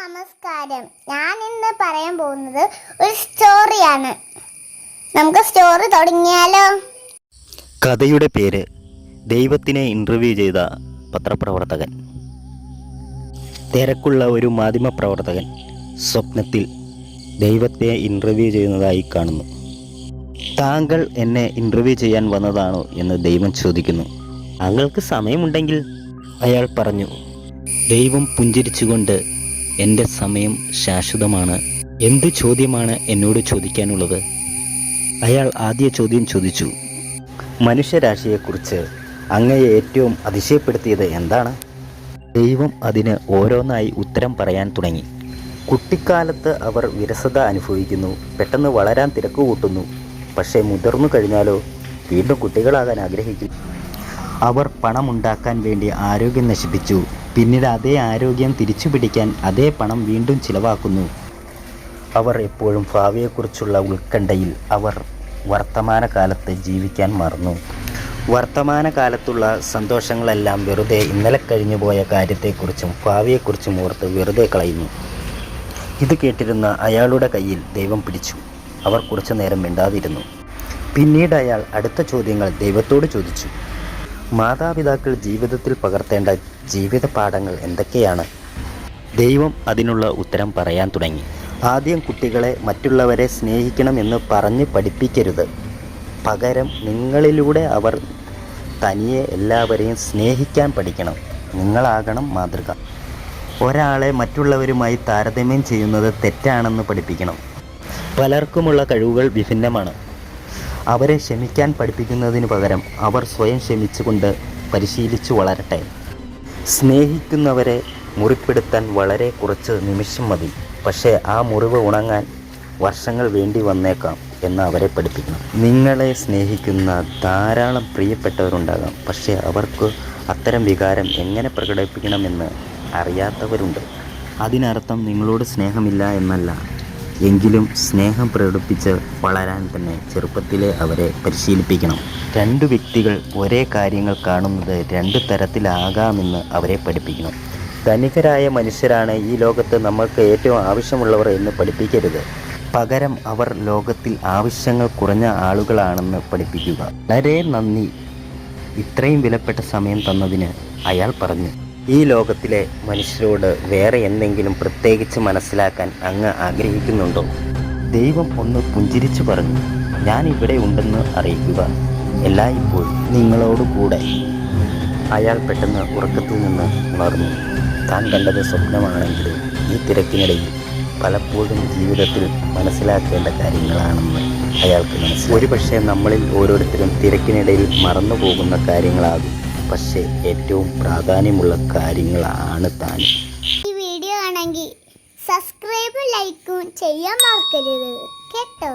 നമസ്കാരം. ഞാൻ ഇന്ന് പറയാൻ പോകുന്നത് ഒരു സ്റ്റോറിയാണ്. നമുക്ക് സ്റ്റോറി തുടങ്ങിയാലോ? കഥയുടെ പേര് ദൈവത്തിനെ ഇന്റർവ്യൂ ചെയ്ത പത്രപ്രവർത്തകൻ. തിരക്കുള്ള ഒരു മാധ്യമപ്രവർത്തകൻ സ്വപ്നത്തിൽ ദൈവത്തെ ഇന്റർവ്യൂ ചെയ്യുന്നതായി കാണുന്നു. താങ്കൾ എന്നെ ഇന്റർവ്യൂ ചെയ്യാൻ വന്നതാണോ എന്ന് ദൈവം ചോദിക്കുന്നു. താങ്കൾക്ക് സമയമുണ്ടെങ്കിൽ അയാൾ പറഞ്ഞു ദൈവം പുഞ്ചിരിച്ചുകൊണ്ട് എന്റെ സമയം ശാശ്വതമാണ്. എന്ത് ചോദ്യമാണ് എന്നോട് ചോദിക്കാനുള്ളത്? അയാൾ ആദ്യ ചോദ്യം ചോദിച്ചു. മനുഷ്യരാശിയെക്കുറിച്ച് അങ്ങയെ ഏറ്റവും അതിശയപ്പെടുത്തിയത് എന്താണ്? ദൈവം അതിന് ഓരോന്നായി ഉത്തരം പറയാൻ തുടങ്ങി. കുട്ടിക്കാലത്ത് അവർ വിരസത അനുഭവിക്കുന്നു പെട്ടെന്ന് വളരാൻ തിരക്ക് കൂട്ടുന്നു. പക്ഷേ മുതിർന്നു കഴിഞ്ഞാലോ വീണ്ടും കുട്ടികളാകാൻ ആഗ്രഹിക്കുന്നു. അവർ പണമുണ്ടാക്കാൻ വേണ്ടി ആരോഗ്യം നശിപ്പിച്ചു. പിന്നീട് അതേ ആരോഗ്യം തിരിച്ചു പിടിക്കാൻ അതേ പണം വീണ്ടും ചിലവാക്കുന്നു. അവർ എപ്പോഴും ഭാവിയെക്കുറിച്ചുള്ള ഉത്കണ്ഠയിൽ അവർ വർത്തമാനകാലത്ത് ജീവിക്കാൻ മറന്നു. വർത്തമാനകാലത്തുള്ള സന്തോഷങ്ങളെല്ലാം വെറുതെ ഇന്നലെ കഴിഞ്ഞു പോയ കാര്യത്തെക്കുറിച്ചും ഭാവിയെക്കുറിച്ചും ഓർത്ത് വെറുതെ കളയുന്നു. ഇത് കേട്ടിരുന്ന അയാളുടെ കയ്യിൽ ദൈവം പിടിച്ചു. അവർ കുറച്ചു നേരം മിണ്ടാതിരുന്നു. പിന്നീട് അയാൾ അടുത്ത ചോദ്യങ്ങൾ ദൈവത്തോട് ചോദിച്ചു. മാതാപിതാക്കൾ ജീവിതത്തിൽ പകർത്തേണ്ട ജീവിത പാഠങ്ങൾ എന്തൊക്കെയാണ്? ദൈവം അതിനുള്ള ഉത്തരം പറയാൻ തുടങ്ങി. ആദ്യം കുട്ടികളെ മറ്റുള്ളവരെ സ്നേഹിക്കണമെന്ന് പറഞ്ഞ് പഠിപ്പിക്കരുത്. പകരം നിങ്ങളിലൂടെ അവർ തനിയെ എല്ലാവരെയും സ്നേഹിക്കാൻ പഠിക്കണം. നിങ്ങളാകണം മാതൃക. ഒരാളെ മറ്റുള്ളവരുമായി താരതമ്യം ചെയ്യുന്നത് തെറ്റാണെന്ന് പഠിപ്പിക്കണം. പലർക്കുമുള്ള കഴിവുകൾ വിഭിന്നമാണ്. അവരെ ക്ഷമിക്കാൻ പഠിപ്പിക്കുന്നതിന് പകരം അവർ സ്വയം ക്ഷമിച്ചുകൊണ്ട് പരിശീലിച്ചു വളരട്ടെ. സ്നേഹിക്കുന്നവരെ മുറിപ്പെടുത്താൻ വളരെ കുറച്ച് നിമിഷം മതി. പക്ഷേ ആ മുറിവ് ഉണങ്ങാൻ വർഷങ്ങൾ വേണ്ടി വന്നേക്കാം എന്ന് അവരെ പഠിപ്പിക്കണം നിങ്ങളെ സ്നേഹിക്കുന്ന ധാരാളം പ്രിയപ്പെട്ടവരുണ്ടാകാം. പക്ഷേ അവർക്ക് അത്തരം വികാരം എങ്ങനെ പ്രകടിപ്പിക്കണമെന്ന് അറിയാത്തവരുണ്ട്. അതിനർത്ഥം നിങ്ങളോട് സ്നേഹമില്ല എന്നല്ല. എങ്കിലും സ്നേഹം പ്രകടിപ്പിച്ച് വളരാൻ തന്നെ ചെറുപ്പത്തിലെ അവരെ പരിശീലിപ്പിക്കണം. രണ്ട് വ്യക്തികൾ ഒരേ കാര്യങ്ങൾ കാണുന്നത് രണ്ട് തരത്തിലാകാമെന്ന് അവരെ പഠിപ്പിക്കണം. ധനികരായ മനുഷ്യരാണ് ഈ ലോകത്ത് നമ്മൾക്ക് ഏറ്റവും ആവശ്യമുള്ളവർ എന്ന് പഠിപ്പിക്കരുത്. പകരം അവർ ലോകത്തിൽ ആവശ്യങ്ങൾ കുറഞ്ഞ ആളുകളാണെന്ന് പഠിപ്പിക്കുക. വളരെ നന്ദി. ഇത്രയും വിലപ്പെട്ട സമയം തന്നതിന് അയാൾ പറഞ്ഞു. ഈ ലോകത്തിലെ മനുഷ്യരോട് വേറെ എന്തെങ്കിലും പ്രത്യേകിച്ച് മനസ്സിലാക്കാൻ അങ്ങ് ആഗ്രഹിക്കുന്നുണ്ടോ? ദൈവം ഒന്ന് പുഞ്ചിരിച്ചു പറഞ്ഞു ഞാൻ ഇവിടെ ഉണ്ടെന്ന് അറിയിക്കുക. എല്ലായ്പ്പോഴും നിങ്ങളോട് കൂടെ. അയാൾ പെട്ടെന്ന് ഉറക്കത്തിൽ നിന്ന് ഉണർന്നു. താൻ കണ്ടത് സ്വപ്നമാണെങ്കിലും ഈ തിരക്കിനിടയിൽ പലപ്പോഴും ജീവിതത്തിൽ മനസ്സിലാക്കേണ്ട കാര്യങ്ങളാണെന്ന് അയാൾക്ക് മനസ്സിലായി. ഒരുപക്ഷെ നമ്മളിൽ ഓരോരുത്തരും തിരക്കിനിടയിൽ മറന്നു പോകുന്ന കാര്യങ്ങളാകും. പക്ഷേ ഏറ്റവും പ്രാധാന്യമുള്ള കാര്യങ്ങളാണ് താൻ. ഈ വീഡിയോ ആണെങ്കിൽ സബ്സ്ക്രൈബ് ലൈക്കും ചെയ്യാൻ മറക്കരുത്. കേട്ടോ?